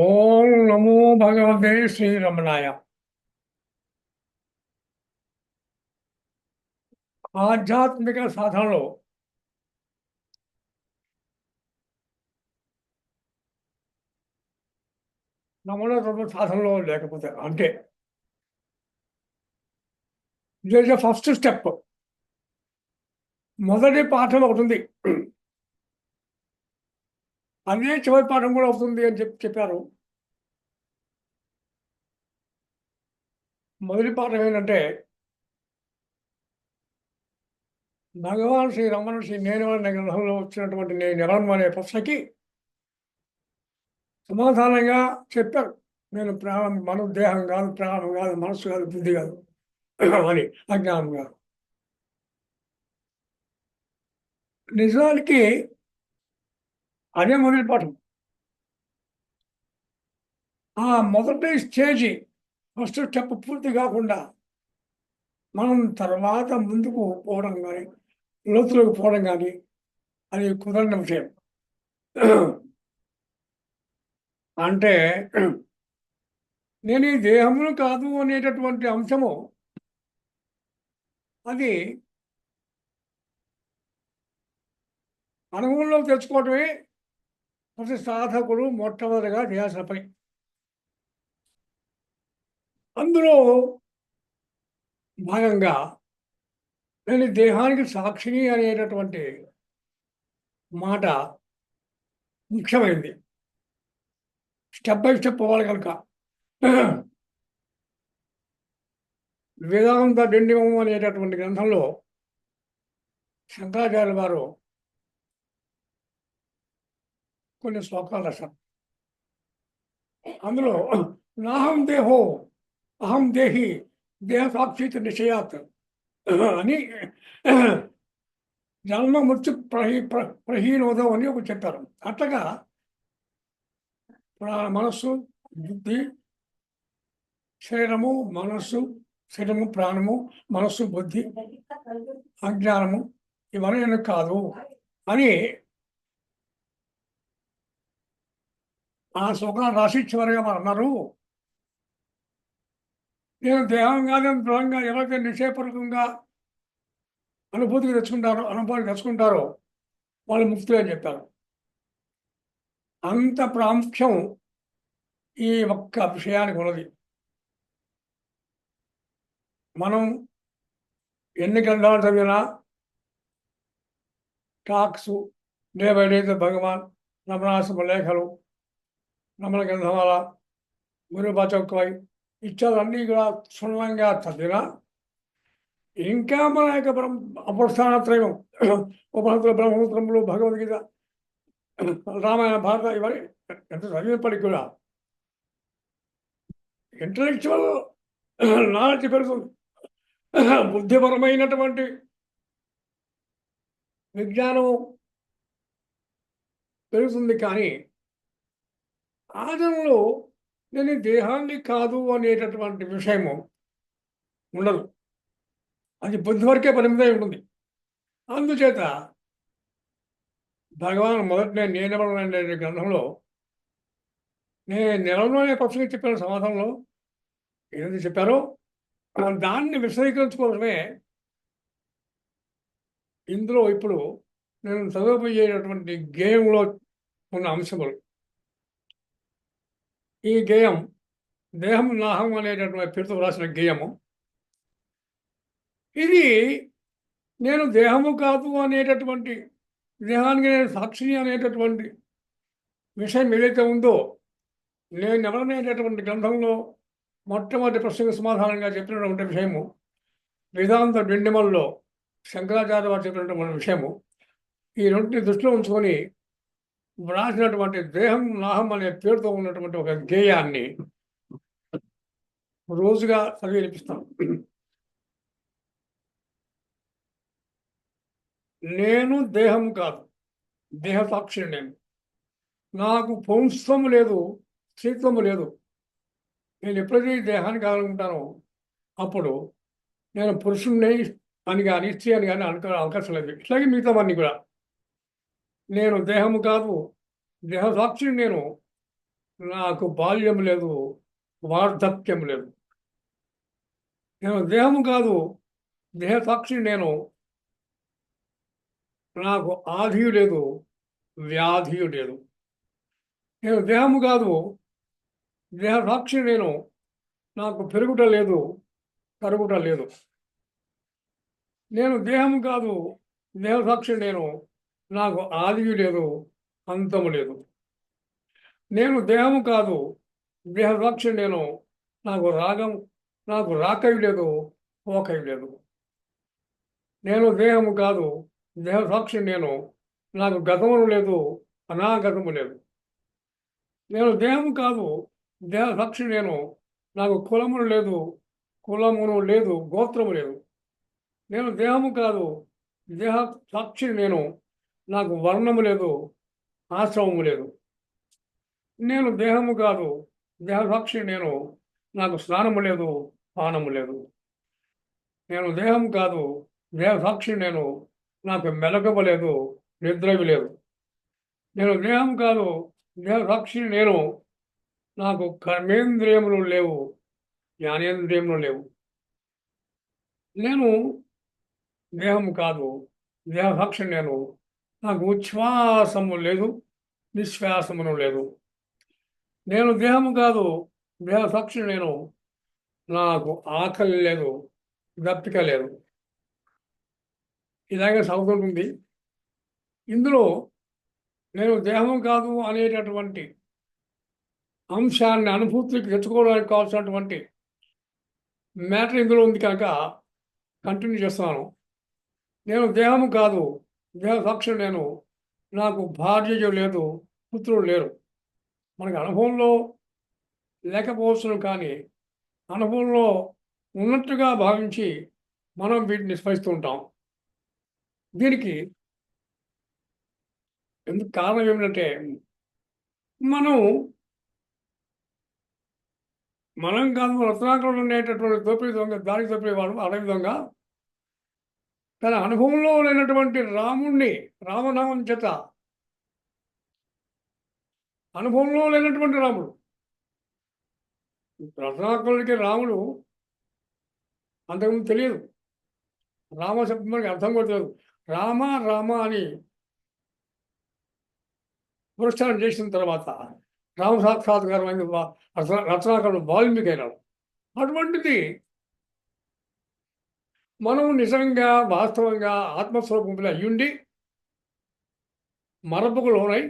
ఓం నమో భగవతే శ్రీరమణాయ. ఆధ్యాత్మిక సాధనలో నమూనా సాధనలో లేకపోతే అంటే ఇదే ఫస్ట్ స్టెప్. మొదటి పాఠం ఒకటి ఉంది. అదే చివరి పాఠం కూడా అవుతుంది అని చెప్పి చెప్పారు. మొదటి పాఠం ఏంటంటే భగవాన్ శ్రీ రమణ శ్రీ నేను అనే గ్రంథంలో వచ్చినటువంటి నేను ఎవరను అనే ప్రశ్నకి సమాధానంగా చెప్పారు. నేను ప్రాణం మన దేహం కాదు ప్రాణం కాదు మనస్సు కాదు బుద్ధి కాదు అని అజ్ఞానం కాదు. నిజానికి అదే మొదటి పాఠం. ఆ మొదటి స్టేజి ఫస్ట్ స్టెప్ పూర్తి కాకుండా మనం తర్వాత ముందుకు పోవడం కానీ లోతులోకి పోవడం కానీ అది కుదరని విషయం. అంటే నేను ఈ దేహమును కాదు అనేటటువంటి అంశము అది అనుభవంలో తెచ్చుకోవటమే ప్రతి సాధకుడు మొట్టమొదటిగా ధ్యాసపై. అందులో భాగంగా నేను దేహానికి సాక్షిని అనేటటువంటి మాట ముఖ్యమైంది. స్టెప్ బై స్టెప్ పోవాలి కనుక. వేదాంత డిండిమం అనేటటువంటి గ్రంథంలో శంకరాచార్య వారు కొన్ని శ్లోకాలు రాశారు. అందులో నాహం దేహో అహం దేహి దేహ సాక్షిత నిషయాత్ అని జన్మ మృత్యు ప్రహీ ప్రహీనోదం అని ఒక చెప్పారు. అట్లాగా మనస్సు బుద్ధి శరీరము మనస్సు శరీరము ప్రాణము మనస్సు బుద్ధి అజ్ఞానము ఇవన్నీ కాదు అని ఆ శ్లోకాన్ని రాసి మరి అన్నారు నేను దేహంగా దృఢంగా ఎవరైతే నిశ్చయపూర్వకంగా అనుభూతికి తెచ్చుకుంటారో అనుభవాన్ని తెచ్చుకుంటారో వాళ్ళు ముక్తులు అని చెప్పారు. అంత ప్రాముఖ్యం ఈ ఒక్క విషయానికి ఉన్నది. మనం ఎన్ని గ్రంథాలు చదివినా talks day by day Bhagavan Ramanasrama లేఖలు రమణ గ్రంథమాల గురుబా బచౌకవై ఇత్యాదన్నీ కూడా క్షుణ్ణంగా చదివిన ఇంకా మన యొక్క బ్రహ్మ అపస్థానత్రయం ఉపనిషత్తులు బ్రహ్మసూత్రములు భగవద్గీత రామాయణ భారత ఇవన్నీ ఎంత చదివినప్పటికీ కూడా ఇంటలెక్చువల్ నాలెడ్జ్ పెరుగుతుంది. బుద్ధిపరమైనటువంటి విజ్ఞానం పెరుగుతుంది కానీ ఆచరణలో నేను దేహాన్ని కాదు అనేటటువంటి విషయము ఉండదు. అది బుద్ధి వరకే పరిమితమై ఉంటుంది. అందుచేత భగవాన్ మొదటి నేను నేనెవరు అనే గ్రంథంలో నేను నెలలో అనే చెప్పిన సమాధానంలో ఏదైతే చెప్పారో దాన్ని విశదీకరించుకోవడమే ఇందులో ఇప్పుడు నేను చదవబోయేటటువంటి గేమ్లో ఉన్న అంశములు. ఈ గేయం దేహం నాహం అనేటటువంటి పేరుతో రాసిన గేయము. ఇది నేను దేహము కాదు అనేటటువంటి దేహానికి నేను సాక్షిని అనేటటువంటి విషయం ఏదైతే ఉందో నేను ఎవరనేటటువంటి గ్రంథంలో మొట్టమొదటి ప్రశ్నకు సమాధానంగా చెప్పినటువంటి విషయము వేదాంత డిండిమల్లో శంకరాచార్య వారు చెప్పినటువంటి విషయము ఈ రెండింటిని దృష్టిలో ఉంచుకొని వ్రాసినటువంటి దేహం నాహం అనే పేరుతో ఉన్నటువంటి ఒక గేయాన్ని రోజుగా చదివి వినిపిస్తాం నేను దేహం కాదు దేహ సాక్షిని నేను. నాకు పౌంస్త్వము లేదు స్త్రీత్వము లేదు. నేను ఎప్పుడైతే దేహాన్ని కావాలనుకుంటానో అప్పుడు నేను పురుషుణ్ణి అని కానీ స్త్రీ అని కానీ అనుకో అవకాశం లేదు. ఇట్లాగే మిగతావన్నీ కూడా. నేను దేహము కాదు. దేహసాక్షిని నేను. నాకు బాల్యం లేదు. వార్ధక్యం లేదు. నేను దేహము కాదు. దేహ సాక్షి నేను. నాకు ఆధి లేదు. వ్యాధి లేదు. నేను దేహము కాదు. దేహ సాక్షి నేను. నాకు పెరుగుట లేదు. తరుగుట లేదు. నేను దేహము కాదు. దేహ సాక్షి నేను. నాకు ఆదియు లేదు అంతము లేదు. నేను దేహము కాదు దేహ నేను. నాకు రాగం నాకు రాకవి లేదు పోకవి లేదు. నేను దేహము కాదు దేహ నేను. నాకు గతమును లేదు అనాగతము లేదు. నేను దేహము కాదు దేహ నేను. నాకు కులమును లేదు కులమును లేదు గోత్రము లేదు. నేను దేహము కాదు దేహ సాక్షి నేను. నాకు వర్ణము లేదు ఆశ్రమము లేదు. నేను దేహము కాదు దేహసాక్షి నేను నాకు స్నానము లేదు పానము లేదు. నేను దేహం కాదు దేహసాక్షి నేను నాకు మెలకము లేదు నిద్రవి లేదు. నేను దేహం కాదు దేహసాక్షి నేను నాకు కర్మేంద్రియములు లేవు జ్ఞానేంద్రియములు లేవు. నేను దేహం కాదు దేహసాక్షి నేను నాకు ఉచ్ఛ్వాసము లేదు నిశ్వాసమును లేదు. నేను దేహము కాదు దేహ సాక్షి నేను. నాకు ఆకలి లేదు దప్పిక లేదు. ఇలాగే సాగుతుంటుంది ఇందులో నేను దేహం కాదు అనేటటువంటి అంశాన్ని అనుభూతికి తెచ్చుకోవడానికి కావాల్సినటువంటి మ్యాటర్ ఇందులో ఉంది కనుక కంటిన్యూ చేస్తున్నాను. నేను దేహము కాదు దేహసాక్షి నేను నాకు భార్య లేదు పుత్రుడు లేరు మనకి అనుభవంలో లేకపోవచ్చును కానీ అనుభవంలో ఉన్నట్టుగా భావించి మనం వీటిని స్మరిస్తూ ఉంటాం. దీనికి ఎందుకు కారణం ఏమిటంటే మనం మనం కాదు రత్నాకరుడు ఉండేటటువంటి దోపిడీ దొంగ దారి దోపిడేవాడు అడవి దొంగ తన అనుభవంలో లేనటువంటి రాముణ్ణి రామనామం చేత అనుభవంలో లేనటువంటి రాముడు రత్నాకరుడికి రాముడు అంతకుముందు తెలియదు. రామ శబ్దం మనకి అర్థం కూడా తెలియదు. రామ రామ అని పురస్కారం చేసిన తర్వాత రామ సాక్షాత్కారమైన రత్నాకరుడు వాల్మీకి అయినాడు. అటువంటిది మనం నిజంగా వాస్తవంగా ఆత్మస్వరూపంలో అయ్యుండి మరపుకు లోనై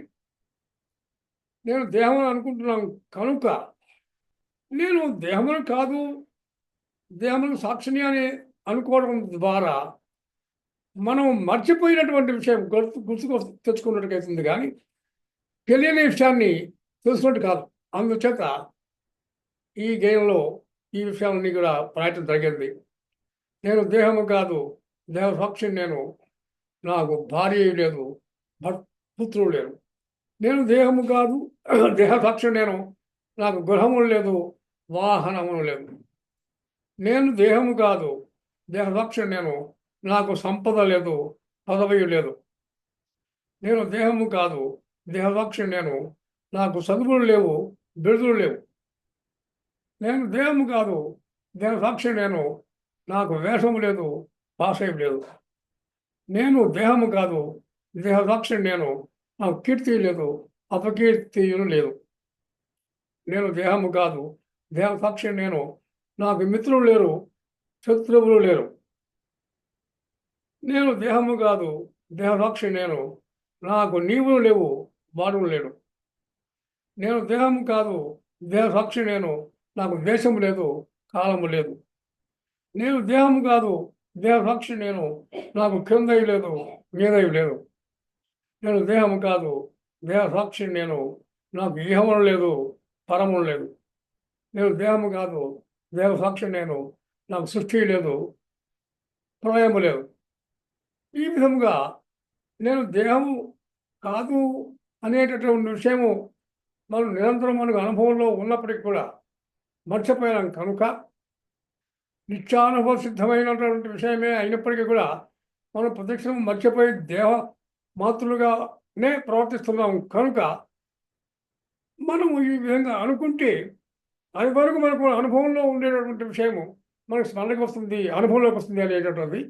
నేను దేహం అనుకుంటున్నాను. కనుక నేను దేహమును కాదు దేహమును సాక్షిని అని అనుకోవడం ద్వారా మనం మర్చిపోయినటువంటి విషయం గుర్తు గుర్తుకు తెచ్చుకున్నట్టుగా కానీ తెలియని విషయాన్ని తెలుసుకున్నట్టు కాదు. అందుచేత ఈ గేమ్లో ఈ విషయాలన్నీ కూడా ప్రయత్నం జరిగింది. నేను దేహము కాదు దేవసాక్షిని నేను. నాకు భార్య లేదు పుత్రుడు లేరు నేను దేహము కాదు దేహ నేను. నాకు గృహము లేదు వాహనము లేదు నేను దేహము కాదు దేహ నేను. నాకు సంపద లేదు పదవి లేదు. నేను దేహము కాదు దేహసాక్షి నేను. నాకు చదువులు లేవు బిరుదులు లేవు. నేను దేహము కాదు దేహసాక్షి నేను. నాకు వేషము లేదు భాషయం లేదు. నేను దేహము కాదు దేహసాక్షి నేను. నాకు కీర్తి లేదు అపకీర్తియులు లేదు. నేను దేహము కాదు దేహసాక్షి నేను. నాకు మిత్రులు లేరు శత్రువులు లేరు. నేను దేహము కాదు దేహసాక్షి నేను. నాకు నీవులు లేవు వాడులు లేడు నేను దేహము కాదు దేహసాక్షి నేను. నాకు దేశము లేదు కాలము లేదు. నేను దేహము కాదు. దేహసాక్షి నేను. నాకు కింద లేదు మీదవి లేదు. నేను దేహము కాదు. దేహసాక్షి నేను. నాకు ఇహములు లేదు పరమం లేదు. నేను దేహము కాదు. దేహసాక్షి నేను. నాకు సృష్టి లేదు ప్రళయము లేదు. ఈ విధముగా నేను దేహము కాదు అనేటటువంటి విషయము మనం నిరంతరం మనకు అనుభవంలో ఉన్నప్పటికీ కూడా మర్చిపోయాం కనుక నిత్యానుభవ సిద్ధమైనటువంటి విషయమే అయినప్పటికీ కూడా మనం ప్రత్యక్షం మర్చిపోయి దేహ మాతృలుగానే ప్రవర్తిస్తున్నాం. కనుక మనం ఈ విధంగా అనుకుంటే అది వరకు మనకు అనుభవంలో ఉండేటటువంటి విషయము మనకు స్మరణకు వస్తుంది అనుభవంలోకి వస్తుంది అనేటటువంటి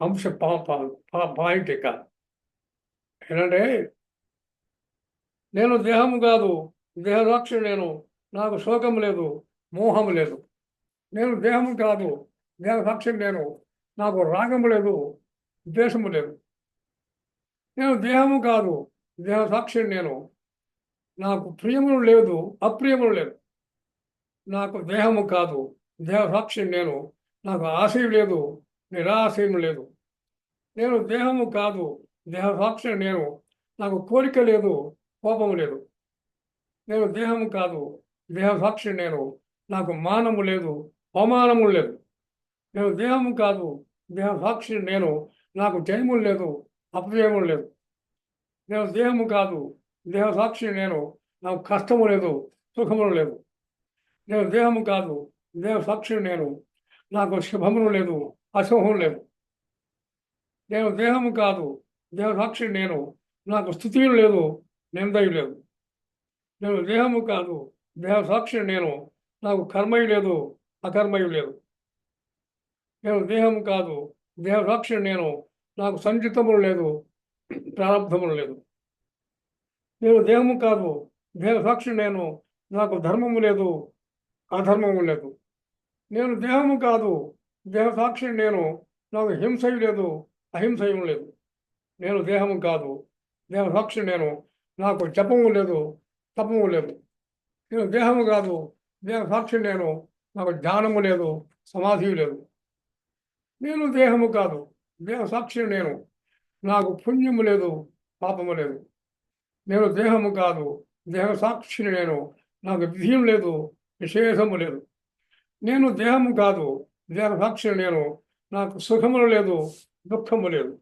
అంశ పా పా- పా- పాయింట్ ఇక ఏంటంటే నేను దేహము కాదు దేహసాక్షి నేను నాకు శోకం లేదు మోహం లేదు. నేను దేహము కాదు దేహసాక్షి నేను. నాకు రాగము లేదు ద్వేషము లేదు. నేను దేహము కాదు దేహ సాక్ష్యం నేను. నాకు ప్రియములు లేదు అప్రియములు లేదు. నాకు దేహము కాదు దేహ సాక్ష్యం నేను. నాకు ఆశయం లేదు నిరాశయం లేదు. నేను దేహము కాదు దేహ సాక్ష్యం నేను. నాకు కోరిక లేదు కోపము లేదు. నేను దేహము కాదు దేహ సాక్షి నేను. నాకు మానము లేదు అవమానము లేదు నేను దేహము కాదు దేహసాక్షి నేను నాకు జయములు లేదు అపజయములు లేదు. నేను దేహము కాదు దేహ సాక్షి నేను నాకు కష్టము లేదు సుఖము లేదు నేను దేహము కాదు దేహ సాక్షి నేను నాకు శుభములు లేదు అశుభం లేదు. నేను దేహము కాదు దేహ సాక్షి నేను నాకు స్థుతి లేదు నిందయు లేదు. నేను దేహము కాదు దేహసాక్షి నేను నాకు కర్మయు లేదు అకర్మయుడు లేదు నేను దేహం కాదు దేహసాక్షి నేను నాకు సంచితములు లేదు ప్రారంధములు లేదు. నేను దేహము కాదు దేహ సాక్షి నేను నాకు ధర్మము లేదు అధర్మము లేదు. నేను దేహము కాదు దేహ సాక్షి నేను నాకు హింసయు లేదు అహింసయం లేదు. నేను దేహము కాదు దేహ సాక్షి నేను నాకు జపము లేదు తపము లేదు. నేను దేహము కాదు దేహ సాక్షి నేను నాకు జ్ఞానము లేదు సమాధి లేదు. నేను దేహము కాదు దేహ సాక్షి నేను. నాకు పుణ్యము లేదు పాపము లేదు. నేను దేహము కాదు దేహసాక్షిని నేను. నాకు విధియం లేదు విశేషము లేదు. నేను దేహము కాదు దేహ సాక్షిని నేను. నాకు సుఖములు లేదు దుఃఖము లేదు.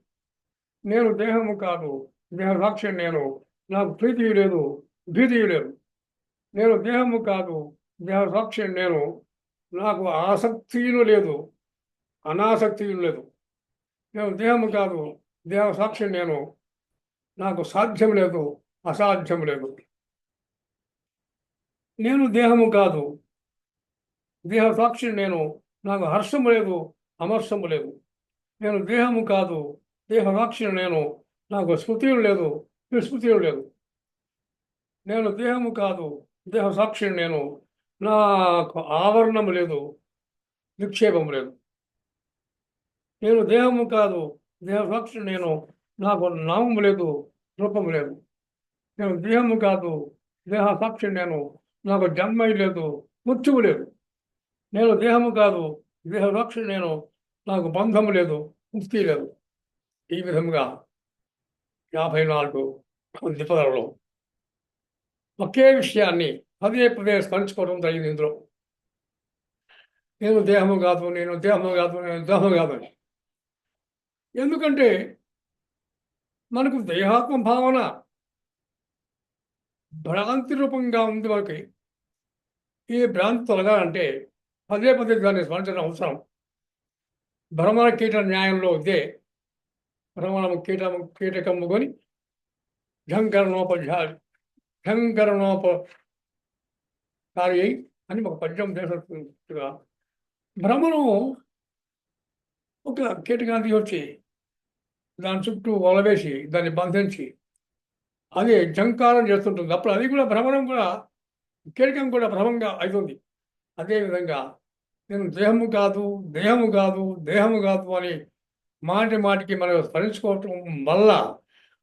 నేను దేహము కాదు దేహ దేహసాక్షి నేను. నాకు ప్రీతి లేదు భీతి లేదు. నేను దేహము కాదు దేహ సాక్షి నేను. నాకు ఆసక్తిను లేదు. అనాసక్తి లేదు. నేను దేహము కాదు. దేహసాక్షి నేను. నాకు సాధ్యం లేదు. అసాధ్యం లేదు. నేను దేహము కాదు. దేహ సాక్షి నేను. నాకు హర్షము లేదు. అమర్షము లేదు. నేను దేహము కాదు. దేహ సాక్షి నేను. నాకు స్మృతి లేదు. విస్మృతి లేదు. నేను దేహము కాదు. దేహ సాక్షి నేను. నాకు ఆవరణం లేదు నిక్షేపం లేదు. నేను దేహము కాదు దేహసాక్షి నేను నాకు నామం లేదు రూపం లేదు. నేను దేహము కాదు దేహసాక్షి నేను నాకు జన్మై లేదు మృత్యువు లేదు. నేను దేహము కాదు దేహసాక్షి నేను నాకు బంధము లేదు ముక్తి లేదు. ఈ విధంగా యాభై నాలుగు దిపదలలో ఒకే విషయాన్ని పదే పదే స్మరించుకోవడం జరిగింది ఇందులో. నేను దేహము కాదు నేను దేహము కాదు నేను దేహము కాదు అని. ఎందుకంటే మనకు దేహాత్మ భావన భ్రాంతి రూపంగా ఉంది మనకి. ఈ భ్రాంతి తొలగాలంటే పదే పదే దాన్ని స్మరించడం అవసరం. భ్రమణ కీట న్యాయంలో ఇదే భ్రమణము కీటము కీటకము కొని ఝంకరణోప కార్య అని ఒక పద్యం చేసినట్టుగా భ్రమణం ఒక కీటకాన్ని వచ్చి దాని చుట్టూ వలవేసి దాన్ని బంధించి అది జంకారం చేస్తుంటుంది. అప్పుడు అది కూడా భ్రమణం కూడా కీటకం కూడా భ్రమంగా అవుతుంది అదేవిధంగా నేను దేహము కాదు దేహము కాదు దేహము కాదు అని మాటి మాటికి మనం స్మరించుకోవటం వల్ల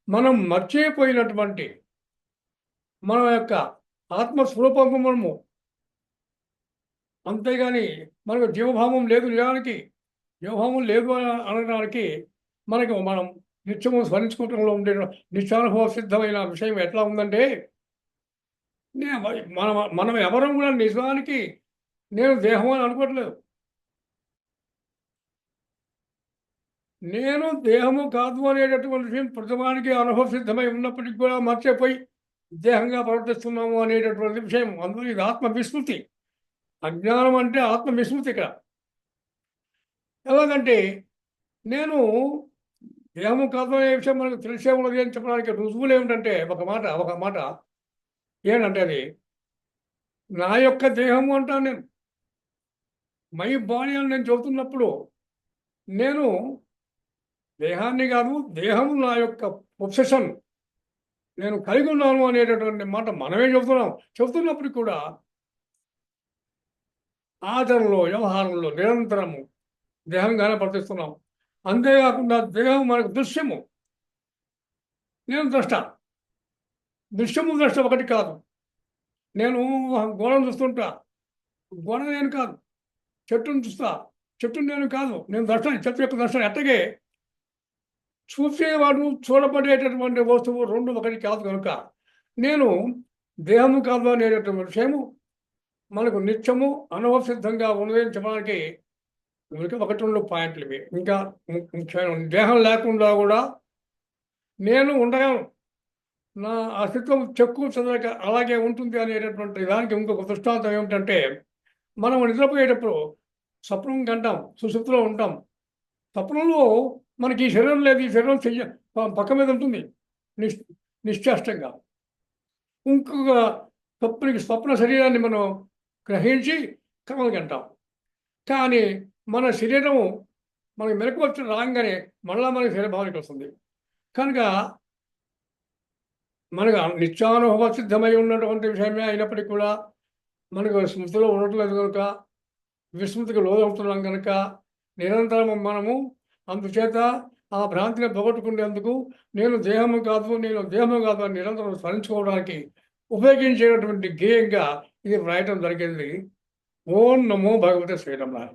మనం మర్చిపోయినటువంటి మన యొక్క ఆత్మస్వరూపము మనము అంతేగాని మనకు జీవభావం లేదు నిజానికి జీవభావం లేదు అని అనడానికి మనకు మనం నిత్యము స్మరించుకోవటంలో ఉండే నిత్యానుభవ సిద్ధమైన విషయం ఎట్లా ఉందంటే నే- మన మనం ఎవరం కూడా నిజానికి నేను దేహం అని అనుకోవట్లేదు. నేను దేహము కాదు అనేటటువంటి విషయం ప్రతిమానికి అనుభవ సిద్ధమై ఉన్నప్పటికీ కూడా మర్చిపోయి దేహంగా ప్రవర్తిస్తున్నాము అనేటటువంటి విషయం. అందులో ఇది ఆత్మ విస్మృతి. అజ్ఞానం అంటే ఆత్మ విస్మృతి ఇక్కడ. ఎలాగంటే నేను దేహము కాదు అనే విషయం మనకు తెలిసే ఉన్నది అని చెప్పడానికి రుజువులు ఏమిటంటే ఒక మాట ఒక మాట. ఏంటంటే అది? నా యొక్క దేహము అంటాను నేను. మై బాడీ అని నేను చెబుతున్నప్పుడు నేను దేహాన్ని కాదు దేహము నా యొక్క ప్రొఫెషన్ నేను కలిగి ఉన్నాను అనేటటువంటి మాట మనమే చెబుతున్నాం. చెబుతున్నప్పుడు కూడా ఆచరణలో వ్యవహారంలో నిరంతరము దేహంగానే ప్రవర్తిస్తున్నాం. అంతేకాకుండా దేహం మనకు దృశ్యము. నేను ద్రష్ట. దృశ్యము ద్రష్ట ఒకటి కాదు. నేను గోడను చూస్తుంటా. గోడ నేను కాదు. చెట్టును చూస్తా. చెట్టును నేను కాదు. నేను దర్శనం చెట్టు యొక్క దర్శనం ఎట్టగే చూసేవాడు చూడబడేటటువంటి వస్తువు రెండు ఒకటి కాదు కనుక. నేను దేహము కాదు అనేటటువంటి విషయము మనకు నిత్యము అనవసిద్ధంగా ఉన్నదని చెప్పడానికి ఇంకా ఒకటి రెండు పాయింట్లు ఇవి. ఇంకా ముఖ్యమైన దేహం లేకుండా కూడా నేను ఉండగలను. నా అస్తిత్వం చెక్కు చదవక అలాగే ఉంటుంది అనేటటువంటి దానికి ఇంకొక దృష్టాంతం ఏమిటంటే మనం నిద్రపోయేటప్పుడు స్వప్నం కంటాం సుశుప్తిలో ఉంటాం. స్వప్నంలో మనకి ఈ శరీరం లేదు ఈ శరీరం చెయ్య పక్క మీద ఉంటుంది. నిష్ నిశ్చేష్టంగా. ఇంకొక స్వప్నకి స్వప్న శరీరాన్ని మనం గ్రహించి కలగంటాం కానీ మన శరీరము మనకి మెలకు వచ్చి రాగానే మళ్ళా మనకి శరీరభావానికి వస్తుంది. కనుక మనకు నిత్యానుభవ సిద్ధమై ఉన్నటువంటి విషయమే అయినప్పటికీ కూడా మనకు స్మృతిలో ఉండట్లేదు కనుక విస్మృతికి లోదవుతున్నాం కనుక నిరంతరం మనము అందుచేత ఆ భ్రాంతిని పోగొట్టుకునేందుకు నేను దేహము కాదు నేను దేహము కాదు అని నిరంతరం స్మరించుకోవడానికి ఉపయోగించేటటువంటి గేయంగా ఇది వ్రాయటం జరిగింది. ఓం నమో భగవతి శ్రీరమణ